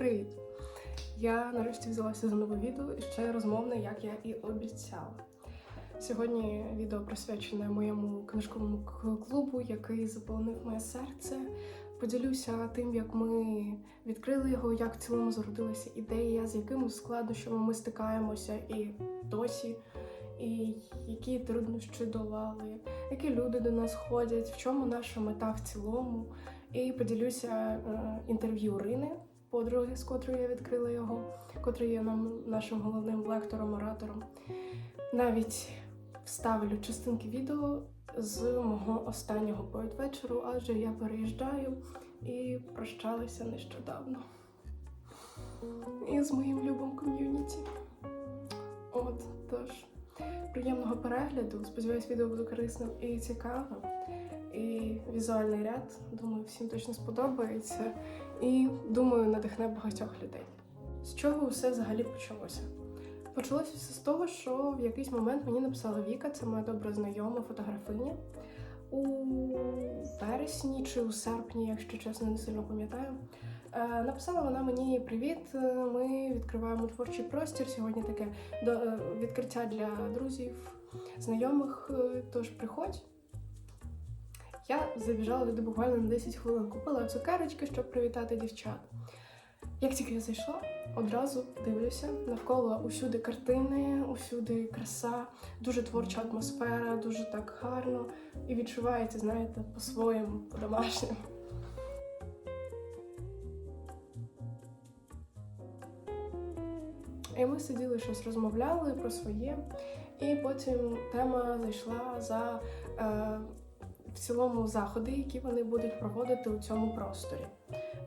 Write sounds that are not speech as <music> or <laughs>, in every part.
Привіт! Я нарешті взялася за нове відео і ще розмовне, як я і обіцяла. Сьогодні відео присвячене моєму книжковому клубу, який заполонив моє серце. Поділюся тим, як ми відкрили його, як в цілому зародилася ідея, з якими складнощами ми стикаємося і досі, і які труднощі долали, які люди до нас ходять, в чому наша мета в цілому. І поділюся е, інтерв'ю Рини, подруги, з котрою я відкрила його, котрий є нам нашим головним лектором, оратором. Навіть вставлю частинки відео з мого останнього поет-вечору, адже я переїжджаю і прощалася нещодавно. І з моїм любим ком'юніті. От, тож, приємного перегляду. Сподіваюсь, відео буде корисним і цікавим. І візуальний ряд, думаю, всім точно сподобається. І думаю, надихне багатьох людей. З чого все взагалі почалося? Почалося все з того, що в якийсь момент мені написала Віка, це моя добра знайома фотографиня. У вересні чи у серпні, якщо чесно, не сильно пам'ятаю. Е, Написала вона мені привіт. е, Ми відкриваємо творчий простір. Сьогодні таке до- е, відкриття для друзів, знайомих. Тож приходь. Я забіжала туди буквально на 10 хвилин, купила цукерочки, щоб привітати дівчат. Як тільки я зайшла, одразу дивлюся навколо усюди картини, усюди краса, дуже творча атмосфера, дуже так гарно і відчувається, знаєте, по-своєму, по-домашньому. І ми сиділи щось розмовляли про своє, і потім тема зайшла за е, в цілому заходи, які вони будуть проводити у цьому просторі.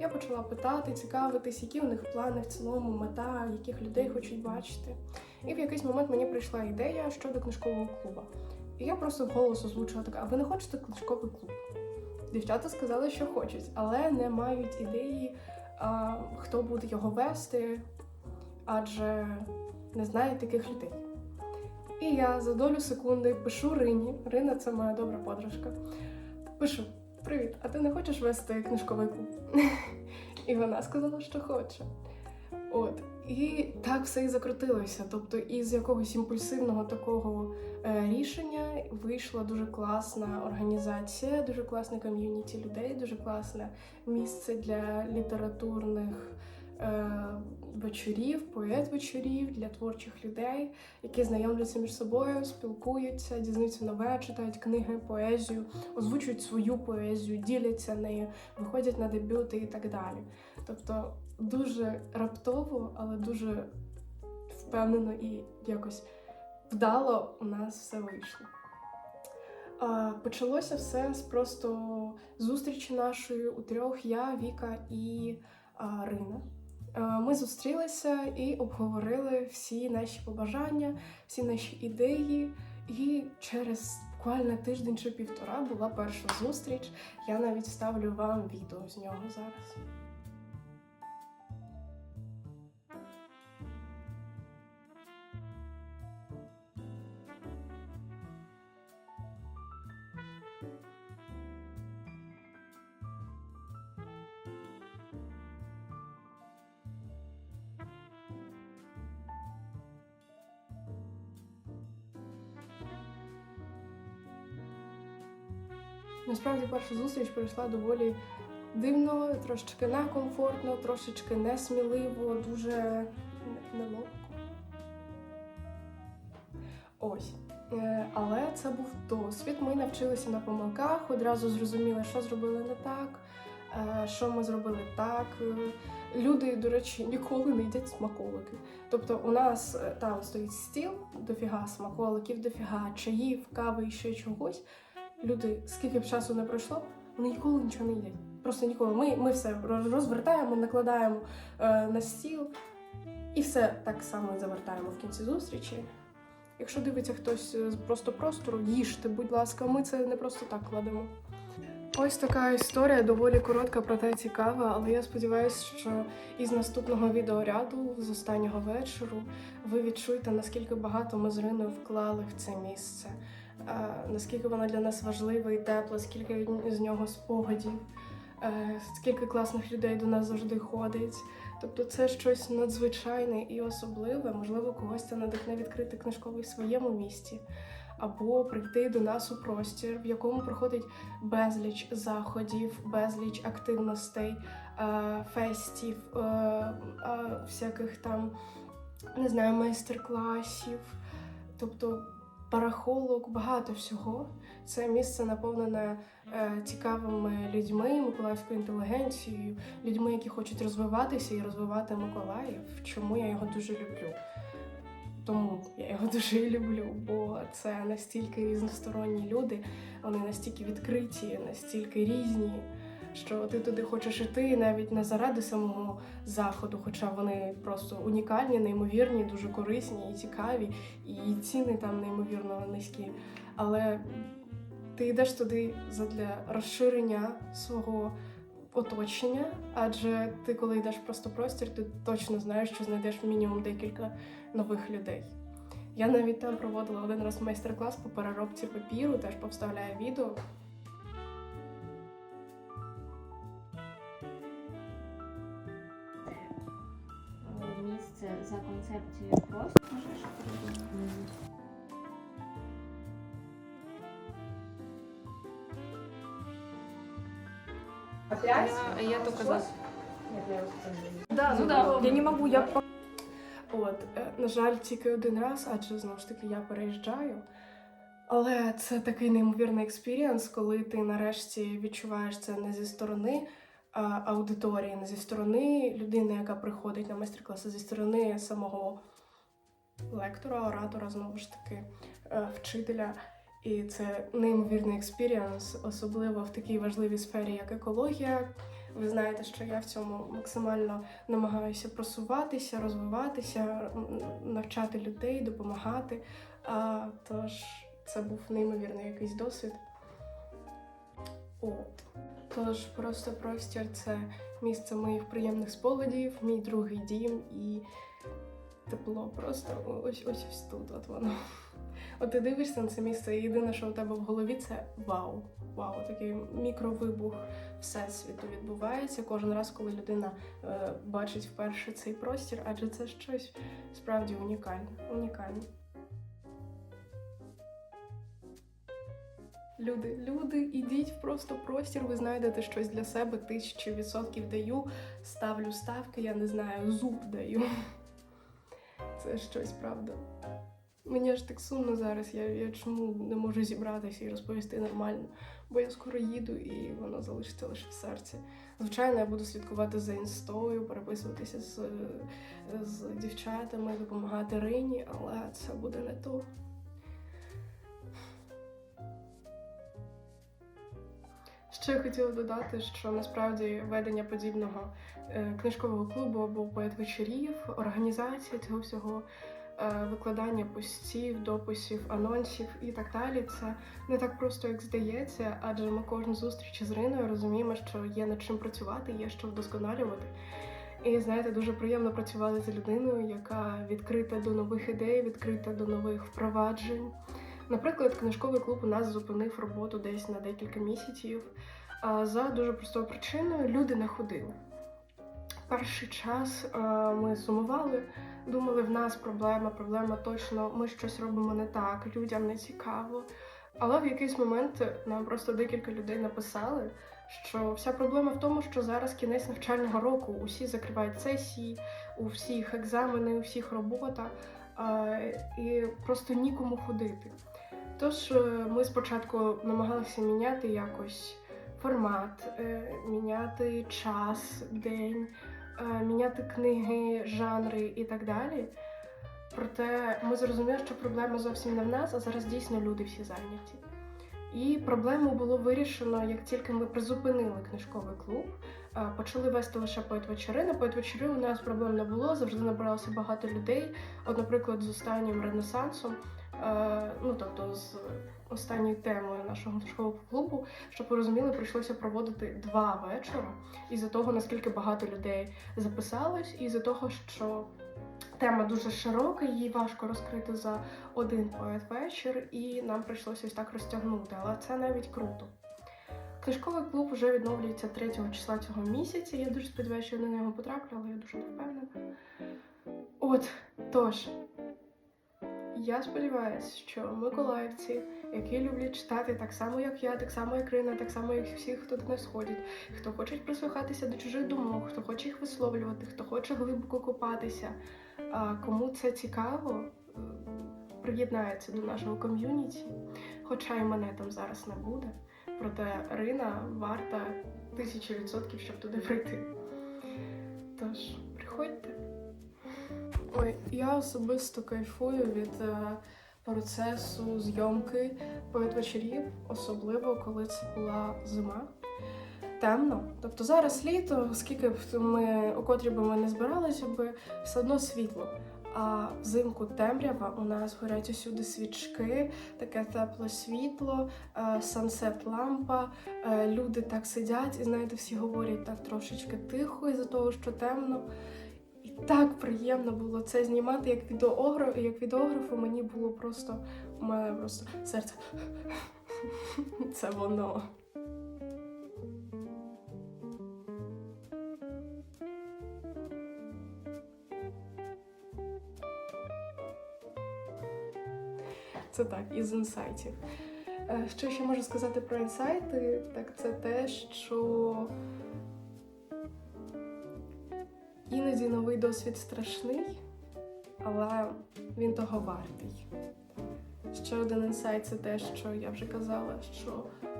Я почала питати, цікавитись, які у них плани в цілому, мета, яких людей хочуть бачити. І в якийсь момент мені прийшла ідея щодо книжкового клубу. І я просто вголос озвучила така: а ви не хочете книжковий клуб? Дівчата сказали, що хочуть, але не мають ідеї, а, хто буде його вести, адже не знають таких людей. І я за долю секунди пишу Рині. Рина це моя добра подружка. Пишу: Привіт, а ти не хочеш вести книжковий клуб? <laughs> І вона сказала, що хоче. От. І так все і закрутилося. Тобто, із якогось імпульсивного такого е, рішення вийшла дуже класна організація, дуже класне ком'юніті людей, дуже класне місце для літературних вечорів, поет-вечорів для творчих людей, які знайомляться між собою, спілкуються, дізнаються нове, читають книги, поезію, озвучують свою поезію, діляться нею, виходять на дебюти і так далі. Тобто дуже раптово, але дуже впевнено і якось вдало у нас все вийшло. Почалося все з просто зустрічі нашої у трьох я, Віка і Рина. Е, Ми зустрілися і обговорили всі наші побажання, всі наші ідеї. І через буквально тиждень чи півтора була перша зустріч. Я навіть ставлю вам відео з нього зараз. Насправді перша зустріч пройшла доволі дивно, трошечки некомфортно, трошечки несміливо, дуже неловко. Ось. Е, Але це був досвід. Ми навчилися на помилках, одразу зрозуміли, що зробили не так, е, що ми зробили так. Е, Люди, до речі, ніколи не їдять смаколики. Тобто, у нас там стоїть стіл, дофіга смаколиків, дофіга чаїв, кави і ще чогось люди, скільки б часу не пройшло, вони ніколи нічого не їдять. Просто ніколи. Ми, ми все розвертаємо, накладаємо е, на стіл і все так само завертаємо в кінці зустрічі. Якщо дивиться хтось з просто простору, їжте, будь ласка, ми це не просто так кладемо. Ось така історія, доволі коротка, проте цікава, але я сподіваюся, що із наступного відеоряду, з останнього вечору, ви відчуєте, наскільки багато ми з Риною вклали в це місце е, наскільки вона для нас важлива і тепла, скільки з нього спогадів. е, скільки класних людей до нас завжди ходить. Тобто це щось надзвичайне і особливе. Можливо, когось це надихне відкрити книжковий в своєму місті, або прийти до нас у простір, в якому проходить безліч заходів, безліч активностей, е, фестів, е, всяких там, не знаю, майстер-класів, тобто барахолок, багато всього. Це місце наповнене е, цікавими людьми, миколаївською інтелігенцією, людьми, які хочуть розвиватися і розвивати Миколаїв. Чому я його дуже люблю? Тому я його <laughs> дуже люблю, бо це настільки різносторонні люди, вони настільки відкриті, настільки різні, що ти туди хочеш іти навіть не заради самого заходу, хоча вони просто унікальні, неймовірні, дуже корисні і цікаві, і ціни там неймовірно низькі. Але ти йдеш туди задля розширення свого оточення, адже ти, коли йдеш просто простір, ти точно знаєш, що знайдеш мінімум декілька нових людей. Я навіть там проводила один раз майстер-клас по переробці папіру, теж повставляю відео. За концепцією просто. Можеш? Опять? Я, я только за. Да, Ну да, я не могу, я От, е, на жаль, тільки один раз, адже знову ж таки я переїжджаю. Але це такий неймовірний експірієнс, коли ти нарешті відчуваєш це не зі сторони аудиторії, не зі сторони людини, яка приходить на майстер-класи, зі сторони самого лектора, оратора, знову ж таки, е, вчителя. І це неймовірний експірієнс, особливо в такій важливій сфері, як екологія. Ви знаєте, що я в цьому максимально намагаюся просуватися, розвиватися, навчати людей, допомагати. А, тож це був неймовірний якийсь досвід. От. Тож просто простір це місце моїх приємних спогадів, мій другий дім і тепло. Просто ось ось ось тут. От воно. От ти дивишся на це місце, і єдине, що у тебе в голові, це вау. Вау, такий мікровибух всесвіту відбувається кожен раз, коли людина е, бачить вперше цей простір, адже це щось справді унікальне. унікальне. Люди, люди, ідіть в просто простір, ви знайдете щось для себе, тисячу відсотків даю, ставлю ставки, я не знаю, зуб даю. Це щось, правда. Мені аж так сумно зараз, я, я чому не можу зібратися і розповісти нормально, бо я скоро їду і воно залишиться лише в серці. Звичайно, я буду слідкувати за інстою, переписуватися з, з дівчатами, допомагати Рині, але це буде не то. Ще я хотіла додати, що насправді ведення подібного е, книжкового клубу або поет-вечорів, організація цього всього, е, викладання постів, дописів, анонсів і так далі, це не так просто, як здається, адже ми кожну зустріч з Риною розуміємо, що є над чим працювати, є що вдосконалювати. І знаєте, дуже приємно працювати з людиною, яка відкрита до нових ідей, відкрита до нових впроваджень. Наприклад, книжковий клуб у нас зупинив роботу десь на декілька місяців. За дуже простою причиною люди не ходили. Перший час ми сумували, думали, в нас проблема, проблема точно, ми щось робимо не так, людям не цікаво. Але в якийсь момент нам просто декілька людей написали, що вся проблема в тому, що зараз кінець навчального року, усі закривають сесії, у всіх екзамени, у всіх робота, і просто нікому ходити. Тож ми спочатку намагалися міняти якось формат, е, міняти час, день, е, міняти книги, жанри і так далі. Проте ми зрозуміли, що проблема зовсім не в нас, а зараз дійсно люди всі зайняті. І проблему було вирішено, як тільки ми призупинили книжковий клуб, е, почали вести лише поет-вечори. На поет-вечори у нас проблем не було, завжди набиралося багато людей. От, наприклад, з останнім ренесансом, ну тобто з останньою темою нашого книжкового клубу, щоб ви розуміли, прийшлося проводити два вечора. Із-за того, наскільки багато людей записалось, і з-за того, що тема дуже широка, її важко розкрити за один поет-вечір, і нам прийшлося ось так розтягнути. Але це навіть круто. Книжковий клуб вже відновлюється 3 числа цього місяця. Я дуже сподіваюся, що я на нього потраплю, але я дуже не впевнена. От, тож, я сподіваюся, що миколаївці, які люблять читати так само, як я, так само, як Рина, так само, як всі, хто до нас ходять, хто хоче прислухатися до чужих думок, хто хоче їх висловлювати, хто хоче глибоко копатися. Кому це цікаво, е, приєднається до нашого ком'юніті. Хоча і мене там зараз не буде. Проте Рина варта тисячі відсотків, щоб туди прийти. Тож, приходьте. Ой, я особисто кайфую від е, процесу зйомки поет-вечорів, особливо коли це була зима. Темно. Тобто зараз літо, скільки б ми, у котрі би ми не збиралися би, все одно світло. А взимку темрява у нас горять усюди свічки, таке тепле світло, сансет лампа. е, Люди так сидять, і знаєте, всі говорять так трошечки тихо із-за того, що темно. І так приємно було це знімати як відеограф, як відеографу мені було просто у мене просто серце. <laughs> Це воно. Це так, із інсайтів. Е, Що ще можу сказати про інсайти? Так це те, що іноді новий досвід страшний, але він того вартий. Ще один інсайт це те, що я вже казала, що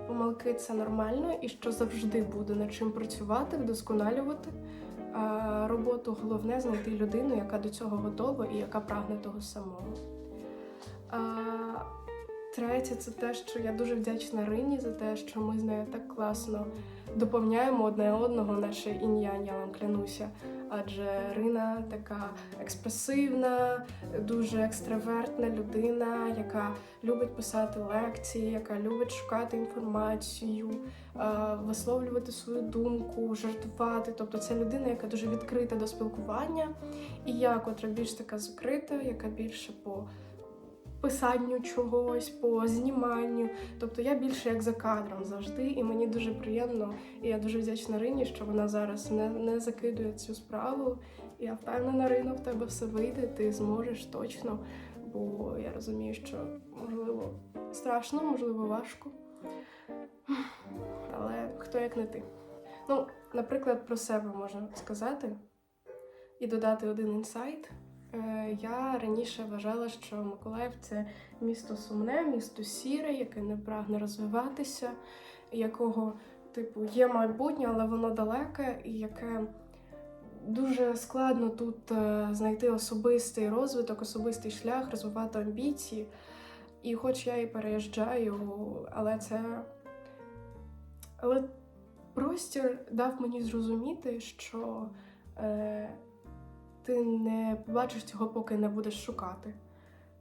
помилки це нормально і що завжди буде над чим працювати, вдосконалювати. А роботу головне знайти людину, яка до цього готова і яка прагне того самого. А, третє, це те, що я дуже вдячна Рині за те, що ми з нею так класно доповняємо одне одного, наше інь-янь, я вам клянуся. Адже Рина така експресивна, дуже екстравертна людина, яка любить писати лекції, яка любить шукати інформацію, е, висловлювати свою думку, жартувати. Тобто це людина, яка дуже відкрита до спілкування, і я, котра більш така закрита, яка більше по писанню чогось, по зніманню. Тобто я більше як за кадром завжди, і мені дуже приємно, і я дуже вдячна Рині, що вона зараз не, не закидує цю справу. Я впевнена, Рино, в тебе все вийде, ти зможеш точно, бо я розумію, що можливо страшно, можливо, важко. Але хто як не ти? Ну, наприклад, про себе можна сказати і додати один інсайт. Е, Я раніше вважала, що Миколаїв це місто сумне, місто сіре, яке не прагне розвиватися, якого, типу, є майбутнє, але воно далеке, і яке дуже складно тут е, знайти особистий розвиток, особистий шлях, розвивати амбіції. І хоч я і переїжджаю, але це. Але простір дав мені зрозуміти, що е, ти не побачиш цього, поки не будеш шукати.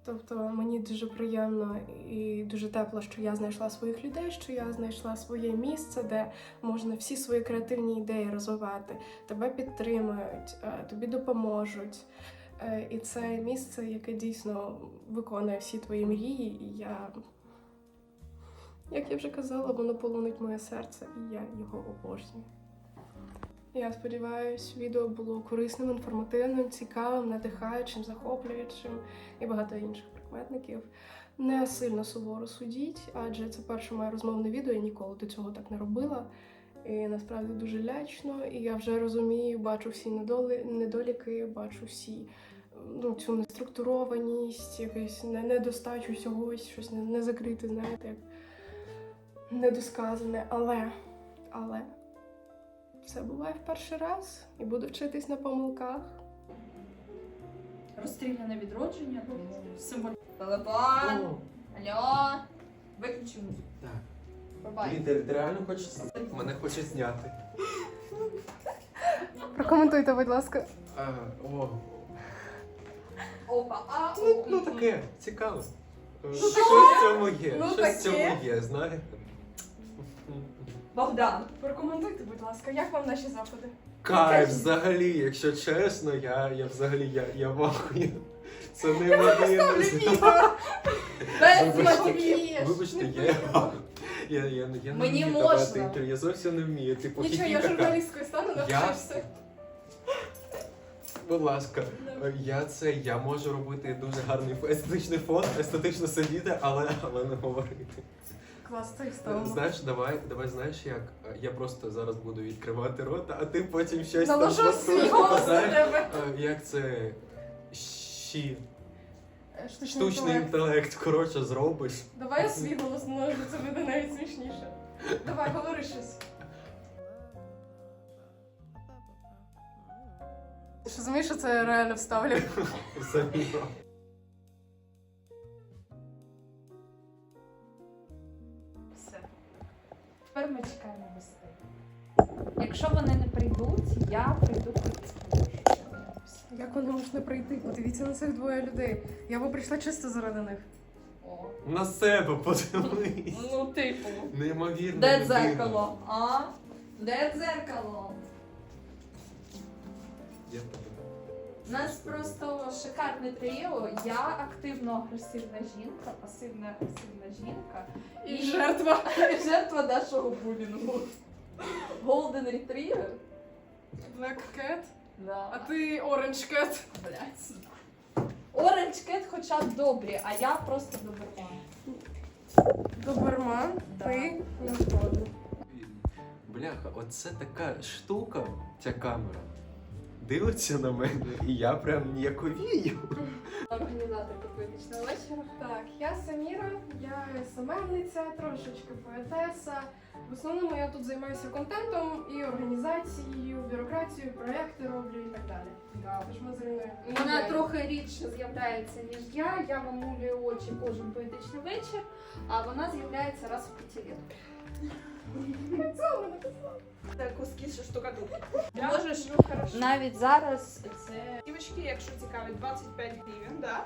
Тобто мені дуже приємно і дуже тепло, що я знайшла своїх людей, що я знайшла своє місце, де можна всі свої креативні ідеї розвивати. Тебе підтримують, е, тобі допоможуть. Е, І це місце, яке дійсно виконує всі твої мрії, і я, як я вже казала, воно полонить моє серце, і я його обожнюю. Я сподіваюся, відео було корисним, інформативним, цікавим, надихаючим, захоплюючим і багато інших прикметників. Не сильно суворо судіть, адже це перше моє розмовне відео, я ніколи до цього так не робила. І насправді дуже лячно, і я вже розумію, бачу всі недолі, недоліки, бачу всі ну, цю неструктурованість, якусь не- недостачу чогось, щось не закрите, знаєте, як недосказане. Але, але все буває в перший раз і буду вчитись на помилках. Розстріляне відродження, тому символ. Телефон. Алло. Виключи музику. Так. Ти, ти реально хочеш мене хочуть зняти. Прокоментуйте, будь ласка. А, о, Опа. А, ну, ну таке, цікаво. Щось в цьому є, Ну, щось в цьому є, знаєте. Богдан. Прокоментуйте, будь ласка, як вам наші заходи? Кайф, взагалі, якщо чесно, я, я взагалі я, я в ахуї. Це неймовірно. <laughs> Без Вибачте. Вибачте, я, Я, я, я не Мені вмію давати інтерв'ю, я зовсім не вмію. Типу, Нічого, я хі-хі-ха-ха. журналісткою стану, навчишся. Будь ласка, я це я можу робити дуже гарний естетичний фон, естетично сидіти, але, але не говорити. Клас, це стало. Знаєш, давай, давай знаєш як? Я просто зараз буду відкривати рота, а ти потім щось Наложу там свій голос на тебе. е, Як це щі, Штучний штучний інтелект. інтелект, коротше, зробиш. Давай я свій голос наложу, це буде навіть смішніше. Давай, говори щось. Ти розумієш, що це реально вставлю? <laughs> Заміна. Ми чекаємо гостей. Якщо вони не прийдуть, я прийду Як вони можуть не прийти? Подивіться на цих двоє людей. Я би прийшла чисто заради них. О. На себе подивись. Ну, типу. Неймовірно. Де дзеркало? А? Де дзеркало? Я. У нас просто шикарне тріо. Я активно агресивна жінка, пасивна агресивна жінка І жертва. <laughs> жертва нашого булінгу. Golden Retriever. Black Cat, Да. а ти Orange Cat. Блядь. Orange Cat хоча б добрі, а я просто доберман. Доберман, Да. ти не. Бляха, оце така штука, ця камера. Дивиться на мене, і я прям ніяковію. Організаторка поетичного вечора. Так, я Саміра, я СММниця, трошечки поетеса. В основному я тут займаюся контентом і організацією, бюрократією, проекти роблю і так далі. Тож ми з Іриною. Вона трохи рідше з'являється, ніж я. Я вимулюю очі кожен поетичний вечір, а вона з'являється раз в п'ятилітку. Це куски штукатурки. Можеш ну, хорошо. навіть зараз це Дівочки, якщо цікавить 25 гривень, да?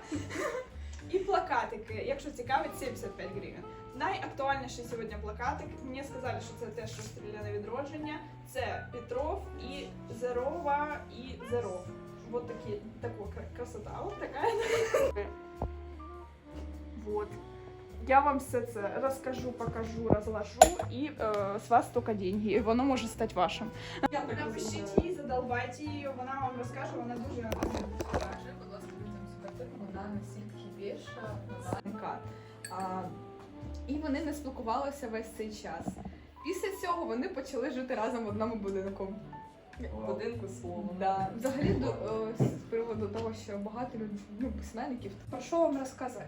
І плакатики, якщо цікавить 75 гривень. Найактуальніший сьогодні плакатик. Мені сказали, що це те, що стріляне відродження. Це Петров і Зерова і Зеров. Вот такі, таку кра- красота. Вот така. Вот. Я вам все це розкажу, покажу, розложу, і е, з вас тільки деньги. І воно може стати вашим. Напишіть їй, задолбайте її, вона вам розкаже, вона дуже Скажи, будь ласка, людям цю вона настільки більша, і вони не спілкувалися весь цей час. Після цього вони почали жити разом в одному будинку. будинку словом. Да. Взагалі, до, е, з приводу того, що багато люд... ну, письменників Про що вам розказати?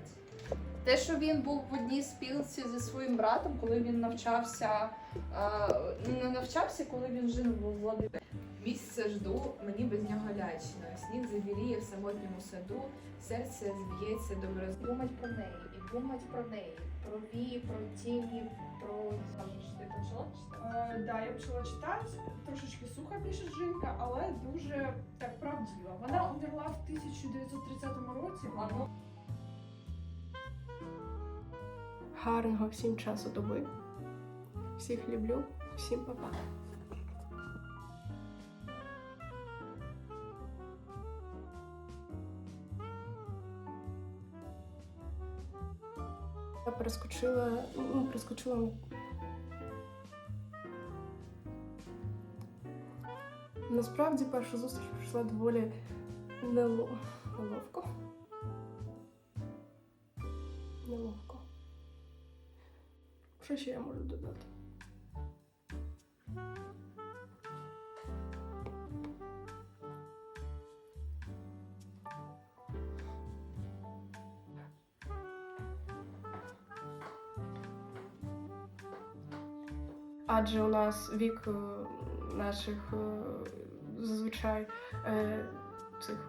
Те, що він був в одній спілці зі своїм братом, коли він навчався, е, не навчався, коли він жив у Владимирі. місце жду, мені без нього лячно. Сніг завіріє в самотньому саду, серце зб'ється добре. Думать про неї і думать про неї, про вії, про тіні, про Ти почала читати? Е, да, я почала читати. Трошечки сухо пише жінка, але дуже так правдива. Вона умерла в 1930 році. Гарного всім часу доби. Всіх люблю, всім па-па. Я перескочила, ну, перескочила. Насправді перша зустріч пройшла доволі. Неловко. Що ще я можу додати? Адже у нас вік е, наших е, зазвичай е, цих